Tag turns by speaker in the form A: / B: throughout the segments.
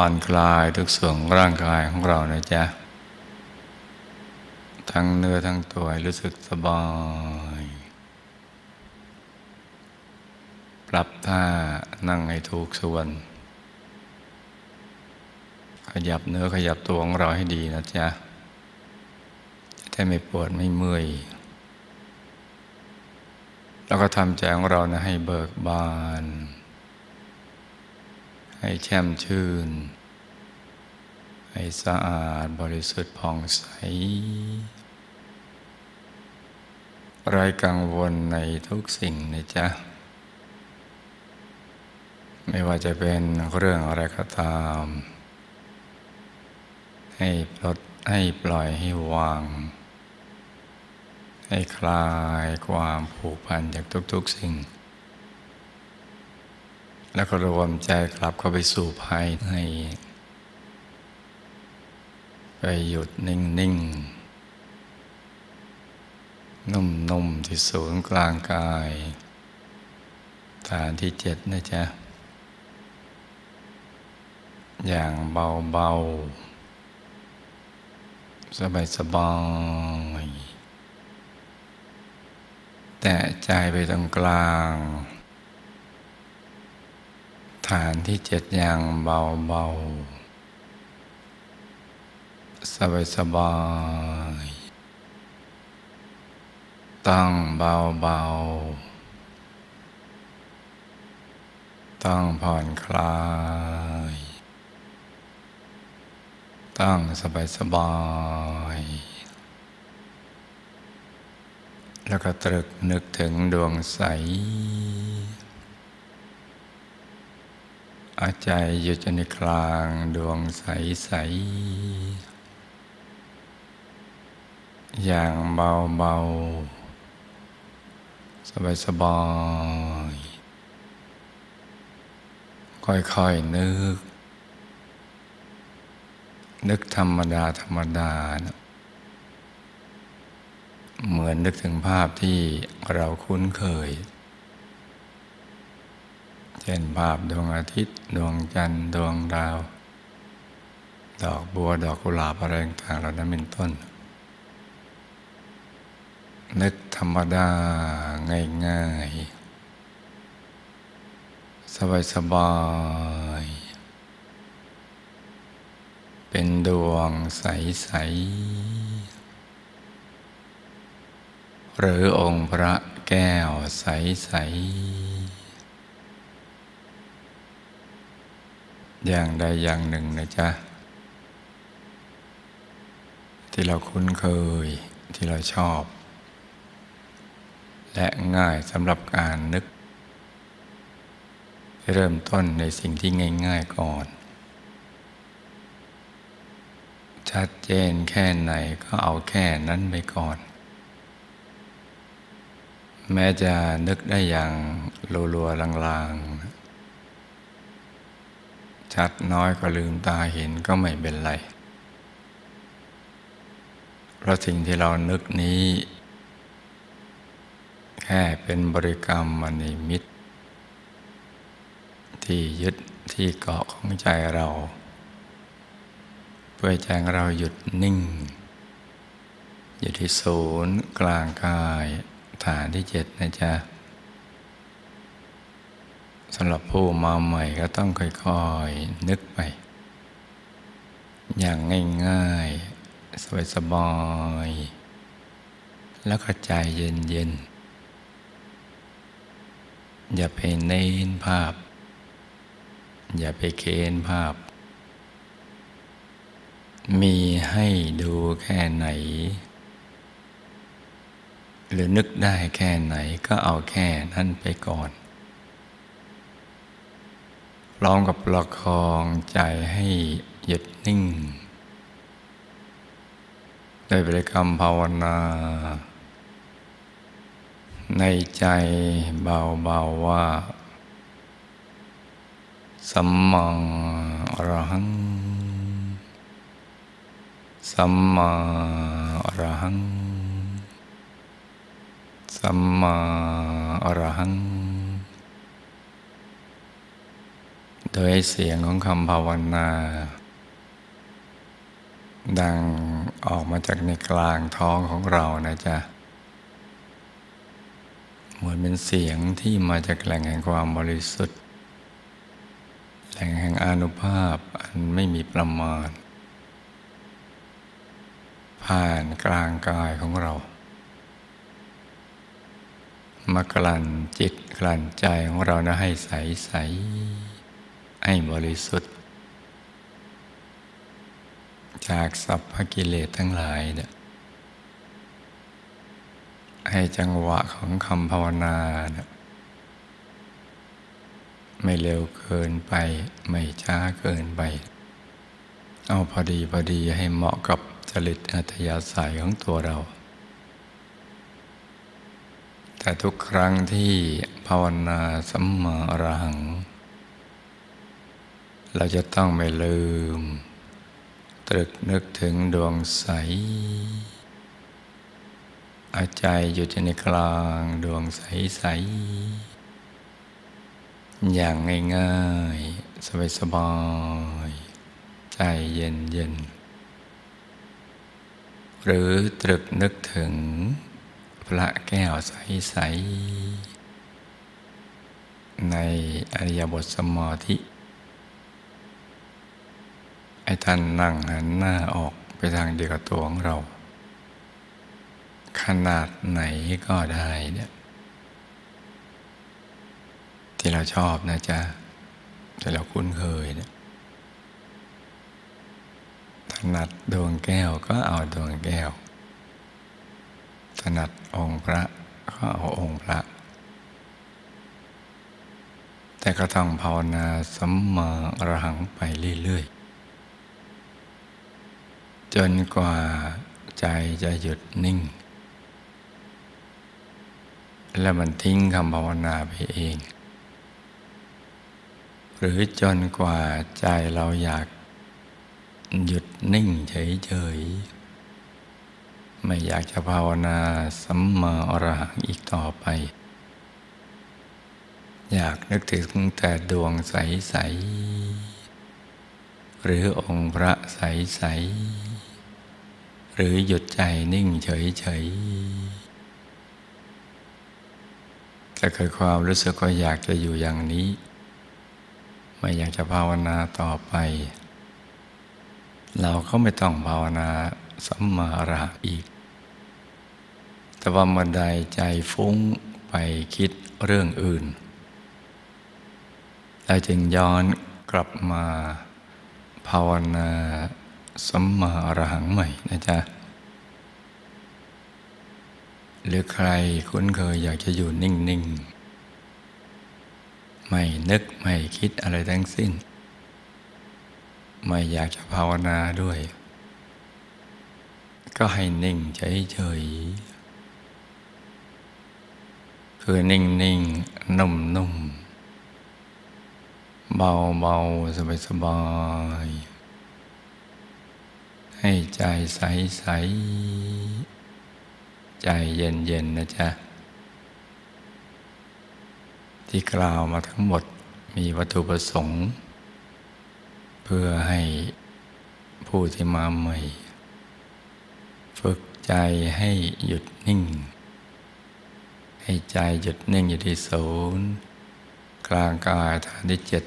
A: ผ่อนคลายทุกส่วนร่างกายของเรานะจ๊ะ ทั้งเนื้อทั้งตัวรู้สึกสบาย ปรับท่านั่งให้ถูกส่วน ขยับเนื้อขยับตัวของเราให้ดีนะจ๊ะจะได้ไม่ปวดไม่เมื่อย แล้วก็ทำใจของเรานะให้เบิกบาน ให้แช่มชื่น ให้สะอาดบริสุทธิ์ผ่องใสไร้กังวลในทุกสิ่งนะจ๊ะ ไม่ว่าจะเป็นเรื่องอะไรก็ตาม ให้ปลดให้ปล่อยให้วาง ให้คลายความผูกพันจากทุกๆสิ่ง แล้วก็รวมใจกลับเข้าไปสู่ภายใน ไปหยุดนิ่งนิ่งนุ่มนุ่มๆที่ศูนย์กลางกาย ฐานที่เจ็ดนะจ๊ะ อย่างเบาเบาสบายสบายๆแต่ใจไปตรงกลาง ฐานที่เจ็ดอย่างเบาเบาสบายสบายต้งเบาเบาต้งผ่อนคลาย ตั้งสบายสบายแล้วก็ตรึกนึกถึงดวงใส อาใจอยู่จในกลางดวงใสใสๆอย่างเบาเบาสบายสบายๆค่อยๆนึก นึกธรรมดาธรรมดานะเหมือนนึกถึงภาพที่เราคุ้นเคย ช่นภาพดวงอาทิตย์ ดวงจันทร์ดวงดาว ดอกบัวดอกกุหลาบอะไรต่างๆเหล่านั้นเป็นต้น นึกธรรมดาง่ายๆ สบายๆ เป็นดวงใส ๆ หรือองค์พระแก้วใส ๆ อย่างใดอย่างหนึ่งนะจ๊ะ ที่เราคุ้นเคยที่เราชอบ และง่ายสำหรับการนึก เริ่มต้นในสิ่งที่ง่าย ๆก่อน ชัดเจนแค่ไหนก็เอาแค่นั้นไปก่อน แม้จะนึกได้อย่างลัวๆลางๆ ชัดน้อยก็ลืมตาเห็นก็ไม่เป็นไร เพราะสิ่งที่เรานึกนี้ แค่เป็นบริกรรมมณีมิตรที่ยึดที่เกาะของใจเรา เพื่อใจของเราหยุดนิ่ง อยู่ที่ศูนย์กลางกาย ฐานที่เจ็ดนะจ๊ะ สำหรับผู้มาใหม่ก็ต้องค่อยๆนึกไป อย่างง่ายๆ สบายๆแล้วก็ใจเย็นๆ อย่าไปเน้นภาพ อย่าไปเค้นภาพ มีให้ดูแค่ไหน หรือนึกได้แค่ไหนก็เอาแค่นั้นไปก่อน พร้อมกับประคองใจให้หยุดนิ่ง โดยบริกรรมภาวนา ในใจเบาๆว่า สัมมาอรหัง สัมมาอรหัง สัมมาอรหัง โดยเสียงของคำภาวนา ดังออกมาจากในกลางท้องของเรานะจ๊ะ เหมือนเป็นเสียงที่มาจากแหล่งแห่งความบริสุทธิ์ แหล่งแห่งอนุภาพอันไม่มีประมาณ ผ่านกลางกายของเรา มากลั่นจิตกลั่นใจของเรานะให้ใสใส ให้บริสุทธิ์ จากสัพพกิเลสทั้งหลายเนี่ยให้จังหวะของคำภาวนาเนี่ยไม่เร็วเกินไป ไม่ช้าเกินไป เอาพอดีพอดีให้เหมาะกับจริตอัธยาศัยของตัวเรา แต่ทุกครั้งที่ภาวนาสัมมาอรหัง เราจะต้องไม่ลืม ตรึกนึกถึงดวงใส อาใจอยู่ในกลางดวงใสใส อย่างง่ายๆ สบายๆใจเย็นเย็น หรือตรึกนึกถึงพระแก้วใสๆในอริยบทสมาธิ ให้ท่านนั่งหันหน้าออกไปทางเดียวกับตัวของเรา ขนาดไหนก็ได้เนี่ยที่เราชอบนะจ๊ะที่เราคุ้นเคยเนี่ยถนัดดวงแก้วก็เอาดวงแก้ว ถนัดองค์พระก็เอาองค์พระ แต่ก็ต้องภาวนาสัมมาอรหังไปเรื่อยๆ จนกว่าใจจะหยุดนิ่ง แล้วมันทิ้งคำภาวนาไปเอง หรือจนกว่าใจเราอยากหยุดนิ่งเฉยๆ ไม่อยากจะภาวนาสัมมาอรหังอีกต่อไป อยากนึกถึงแต่ดวงใส ๆ หรือองค์พระใส ๆ หรือหยุดใจนิ่งเฉยๆจะเกิดความรู้สึกว่าอยากจะอยู่อย่างนี้ ไม่อยากจะภาวนาต่อไป เราก็ไม่ต้องภาวนาสัมมาอรหังอีก แต่ว่าเมื่อใดใจฟุ้งไปคิดเรื่องอื่นเราจึงย้อนกลับมาภาวนา สัมมาอรหังใหม่นะจ๊ะ หรือใครคุ้นเคยอยากจะอยู่นิ่ง ๆ ไม่นึกไม่คิดอะไรทั้งสิ้น ไม่อยากจะภาวนาด้วย ก็ให้นิ่งเฉยๆคือนิ่ง ๆ นุ่ม ๆ เบา ๆ สบาย ๆ ให้ใจใสๆใจเย็นๆนะจ๊ะ ที่กล่าวมาทั้งหมดมีวัตถุประสงค์ เพื่อให้ผู้ที่มาใหม่ ฝึกใจให้หยุดนิ่ง ให้ใจหยุดนิ่งอยู่ที่ศูนย์ กลางกายฐานที่เจ็ด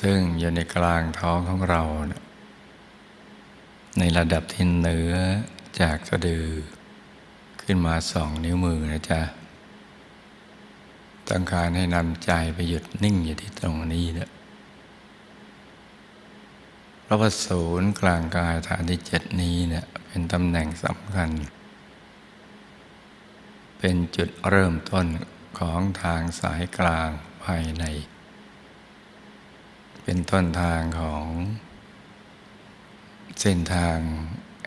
A: ซึ่งอยู่ในกลางท้องของเรานะ ในระดับที่เหนือจากสะดือ ขึ้นมาสองนิ้วมือนะจ๊ะตั้งการให้นำใจไปหยุดนิ่งอยู่ที่ตรงนี้นะเพราะว่าศูนย์กลางกายฐานที่เจ็ดนี้เนี่ยเป็นตำแหน่งสำคัญ เป็นจุดเริ่มต้นของทางสายกลางภายใน เป็นต้นทางของ เส้นทาง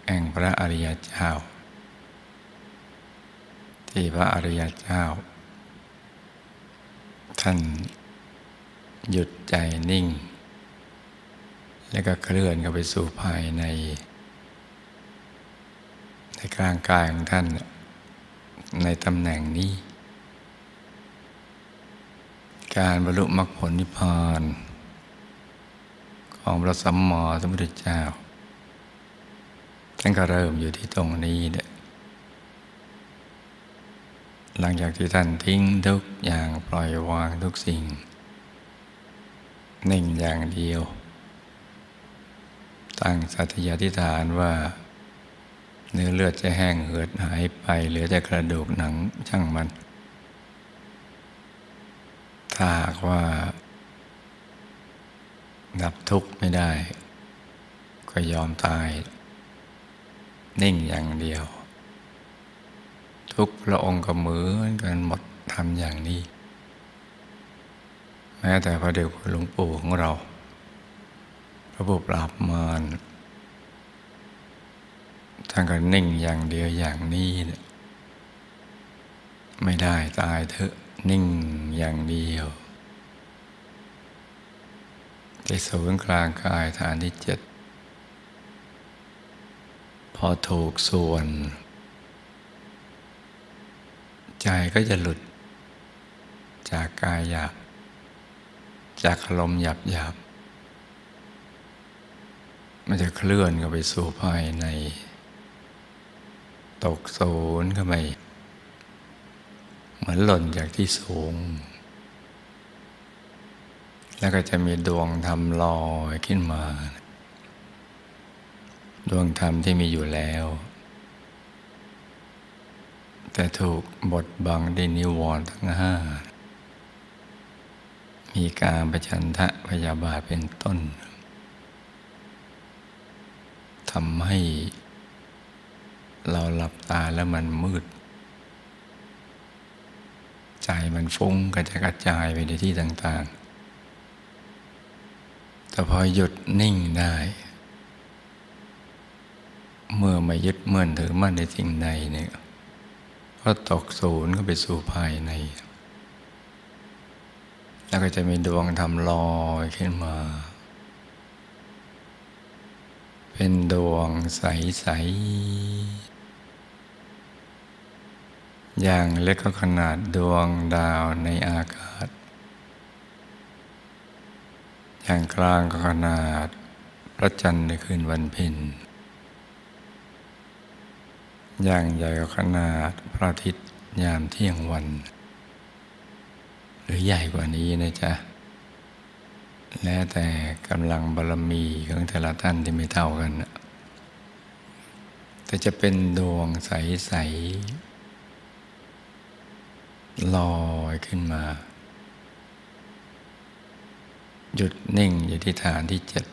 A: แห่งพระอริยเจ้า ที่พระอริยเจ้า ท่านหยุดใจนิ่ง แล้วก็เคลื่อนเข้าไปสู่ภายใน ในกลางกายของท่านในตำแหน่งนี้ การบรรลุมรรคผลนิพพานของพระสัมมาสัมพุทธเจ้า ท่านก็เริ่มอยู่ที่ตรงนี้เนี่ยหลังจากที่ท่านทิ้งทุกอย่างปล่อยวางทุกสิ่งนิ่งอย่างเดียว ตั้งสัตยาธิฐานว่า เนื้อเลือดจะแห้งเหือดหายไป เหลือแต่กระดูกหนังช่างมัน ถ้าหากว่า ดับทุกข์ไม่ได้ ก็ยอมตาย นิ่งอย่างเดียว ทุกพระองค์ก็เหมือนกันหมดทำอย่างนี้ แม้แต่พระเดชหลวงปู่ของเรา พระผู้ปราบมารท่านก็นิ่งอย่างเดียวอย่างนี้เนี่ยไม่ได้ตายเถอะนิ่งอย่างเดียวที่ศูนย์กลางกายฐานที่เจ็ด พอถูกส่วน ใจก็จะหลุด จากกายหยาบ จากอารมณ์หยาบหยาบมันจะเคลื่อนเข้าไปสู่ภายใน ตกศูนย์เข้าไปเหมือนหล่นจากที่สูง แล้วก็จะมีดวงธรรมลอยขึ้นมา ดวงธรรมที่มีอยู่แล้ว แต่ถูกบดบังด้วยนิวรณ์ทั้งห้า มีการประชันทะพยาบาทเป็นต้นทำให้เราหลับตาแล้วมันมืด ใจมันฟุ้งกระจกระจายไปในที่ต่างๆ แต่พอหยุดนิ่งได้ เมื่อไม่ยึดมั่นถือมั่นในสิ่งใดเนี่ยก็ตกศูนย์ก็ไปสู่ภายใน แล้วก็จะมีดวงธรรมลอยขึ้นมา เป็นดวงใส ๆ อย่างเล็กก็ขนาดดวงดาวในอากาศ อย่างกลางก็ขนาดพระจันทร์ในคืนวันเพ็ญ อย่างใหญ่ก็ขนาดพระอาทิตย์ยามเที่ยงวัน หรือใหญ่กว่านี้นะจ๊ะ แล้วแต่กำลังบารมีของแต่ละท่านที่ไม่เท่ากัน แต่จะเป็นดวงใส ๆ ลอยขึ้นมา หยุดนิ่งอยู่ที่ฐานที่เจ็ด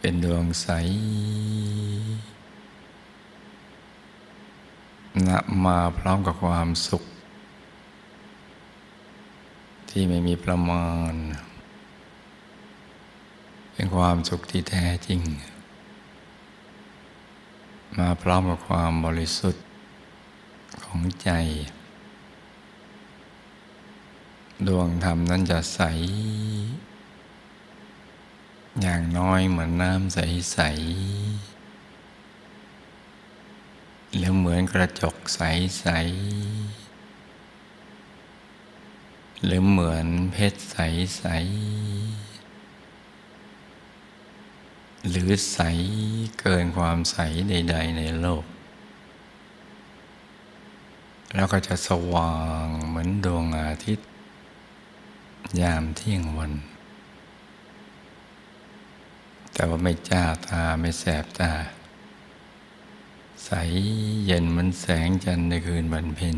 A: เป็นดวงใส นะมาพร้อมกับความสุข ที่ไม่มีประมาณ เป็นความสุขที่แท้จริง มาพร้อมกับความบริสุทธิ์ของใจ ดวงธรรมนั้นจะใส อย่างน้อยเหมือนน้ำใส ๆ แล้วเหมือนกระจกใส ๆ หรือเหมือนเพชรใส ๆ หรือใสเกินความใสใด ๆ ในโลก แล้วก็จะสว่างเหมือนดวงอาทิตย์ ยามเที่ยงวัน แต่ว่าไม่จ้าตาไม่แสบตา ใสเย็นเหมันแสงจันทร์ในคืนบันเพ็ญ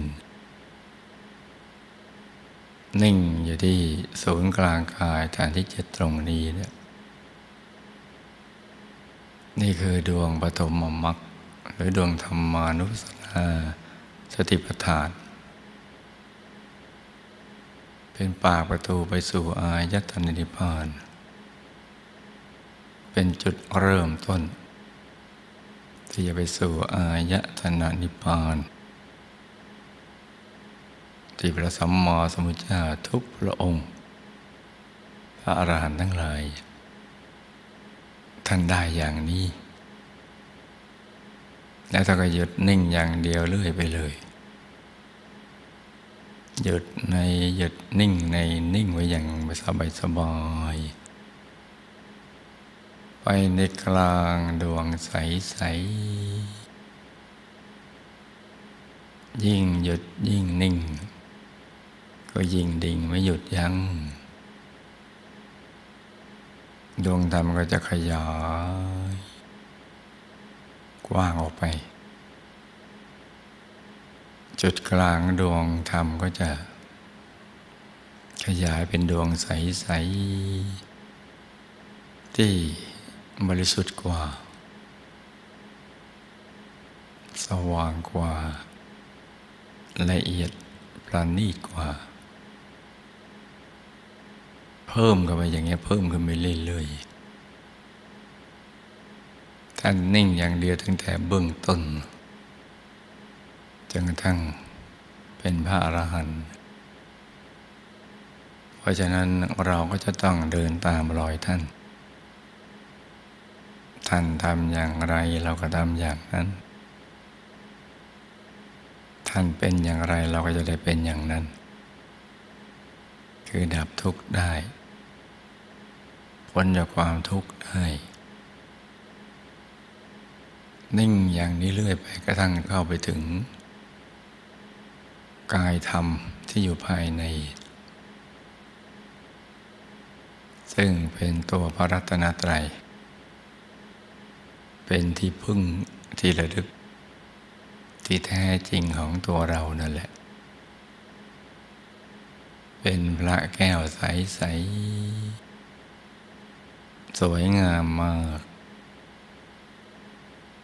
A: นิ่งอยู่ที่ศูนย์กลางกายฐานที่เจ็ดตรงนี้เนี่ยนี่คือดวงปฐมมรรคหรือดวงธรรมานุสนาสติปัฏฐานเเป็นปากประตูไปสู่อายตนะนิพพาน เป็นจุดเริ่มต้น ที่จะไปสู่อายตนะนิพพานที่พระสัมมาสัมพุทธเจ้าทุกพระองค์ พระอรหันต์ทั้งหลาย ท่านได้อย่างนี้ แล้วท่านก็หยุดนิ่งอย่างเดียวเรื่อยไปเลย หยุดในหยุดนิ่งในนิ่งไว้อย่างสบายสบาย ไปในกลางดวงใสใส ๆ ยิ่งหยุดยิ่งนิ่ง ก็ยิ่งดิ่งไม่หยุดยัง้งดวงธรรมก็จะขยาย กว้างออกไป จุดกลางดวงธรรมก็จะ ขยายเป็นดวงใส ๆ ที่ บริสุทธิ์กว่า สว่างกว่า ละเอียดประณีตกว่า เพิ่มกันไปอย่างเงี้ยเพิ่มขึ้นไปเรื่อยๆท่านนิ่งอย่างเดียวตั้งแต่เบื้องต้นจนกระทั่งเป็นพระอรหันต์เพราะฉะนั้นเราก็จะต้องเดินตามรอยท่าน ท่านทำอย่างไรเราก็ทำอย่างนั้น ท่านเป็นอย่างไรเราก็จะได้เป็นอย่างนั้น คือดับทุกข์ได้พ้นจากความทุกข์ได้ นิ่งอย่างนี้เรื่อยไปกระทั่งเข้าไปถึง กายธรรมที่อยู่ภายใน ซึ่งเป็นตัวพระรัตนตรัย เป็นที่พึ่งที่ระลึก ที่แท้จริงของตัวเรานั่นแหละ เป็นพระแก้วใสๆสสวยงามมาก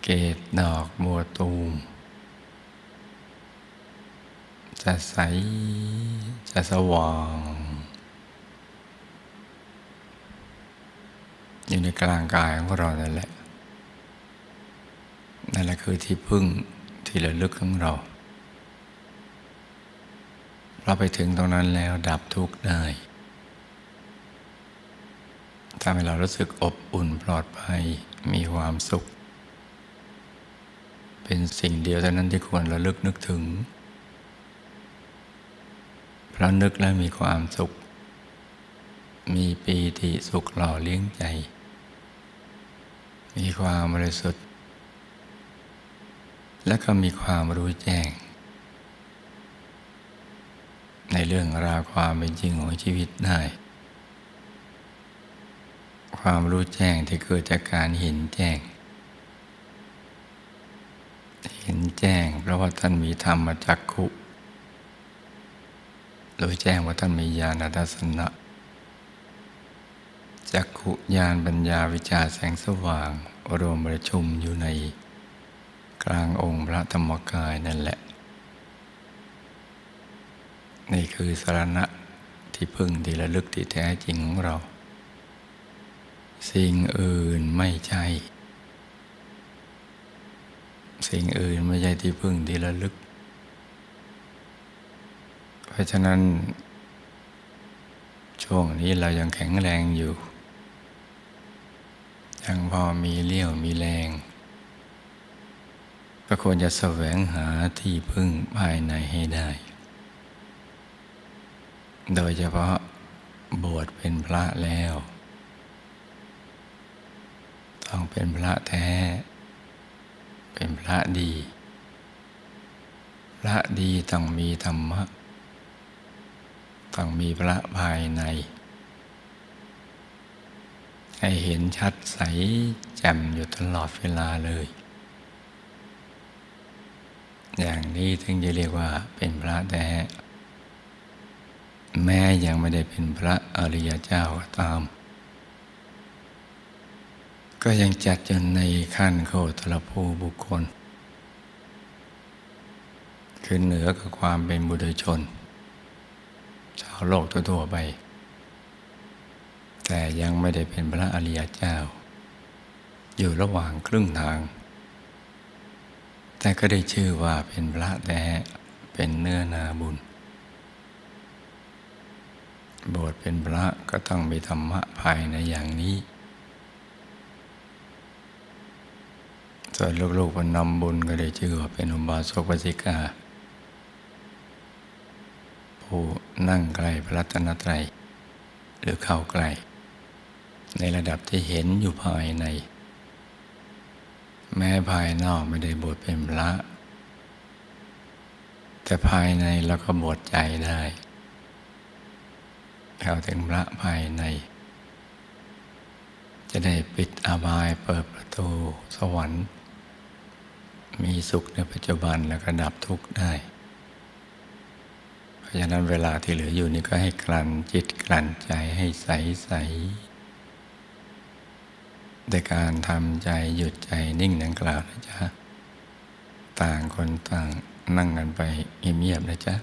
A: เกตดอกบัวตูม จะใส จะสว่าง อยู่ในกลางกายของเรานั่นแหละ แหละคือที่พึ่งที่ระลึกของเรา เราไปถึงตรงนั้นแล้วดับทุกข์ได้ทำให้เรารู้สึกอบอุ่นปลอดภัยมีความสุข เป็นสิ่งเดียวเท่านั้นที่ควรระลึกนึกถึงเพราะนึกแล้วมีความสุข มีปีติสุขหล่อเลี้ยงใจ มีความบริสุทธิ์ และก็มีความรู้แจ้ง ในเรื่องราวความเป็นจริงของชีวิตได้ ความรู้แจ้งที่เกิดจากการเห็นแจ้ง เห็นแจ้งเพราะว่าท่านมีธรรมจักขุโดยแจ้งว่าท่านมีญาณทัศนะจักขุญาณปัญญาวิจารแสงสว่างรวมประชุมอยู่ใน กลางองค์พระธรรมกายนั่นแหละ นี่คือสารณะที่พึ่งที่ระลึกที่แท้จริงของเรา สิ่งอื่นไม่ใช่ สิ่งอื่นไม่ใช่ที่พึ่งที่ระลึก เพราะฉะนั้น ช่วงนี้เรายังแข็งแรงอยู่ ยังพอมีเลี้ยวมีแรง ก็ควรจะแสวงหาที่พึ่งภายในให้ได้ โดยเฉพาะบวชเป็นพระแล้ว ต้องเป็นพระแท้ เป็นพระดี พระดีต้องมีธรรมะ ต้องมีพระภายใน ให้เห็นชัดใสแจ่มอยู่ตลอดเวลาเลย อย่างนี้ถึงจะเรียกว่าเป็นพระแท้แม้ยังไม่ได้เป็นพระอริยเจ้าตาม ก็ยังจัดจนในขั้นโคตรภูบุคคล คือเหนือกับความเป็นบุตรชน ชาวโลกทั่วๆไป แต่ยังไม่ได้เป็นพระอริยเจ้า อยู่ระหว่างครึ่งทาง แต่ก็ได้ชื่อว่าเป็นพระแท้เป็นเนื้อนาบุญ บวชเป็นพระก็ต้องมีธรรมะภายในอย่างนี้ส่วนลูกๆวันนำบุญก็ได้ชื่อว่าเป็นอุบาสกปสิกา ผู้นั่งใกล้พระรัตนตรัย หรือเข้าใกล้ ในระดับที่เห็นอยู่ภายใน แม้ภายนอกไม่ได้บวชเป็นพระ แต่ภายในเราก็บวชใจได้เข้าถึงพระภายใน จะได้ปิดอบายเปิดประตูสวรรค์ มีสุขในปัจจุบันแล้วก็ดับทุกข์ได้ เพราะฉะนั้นเวลาที่เหลืออยู่นี่ก็ให้กลั่นจิตกลั่นใจให้ใสใส ด้วยการทำใจหยุดใจนิ่งดังกล่าวนะจ๊ะ ต่างคนต่างนั่งกันไปเงียบๆนะจ๊ะ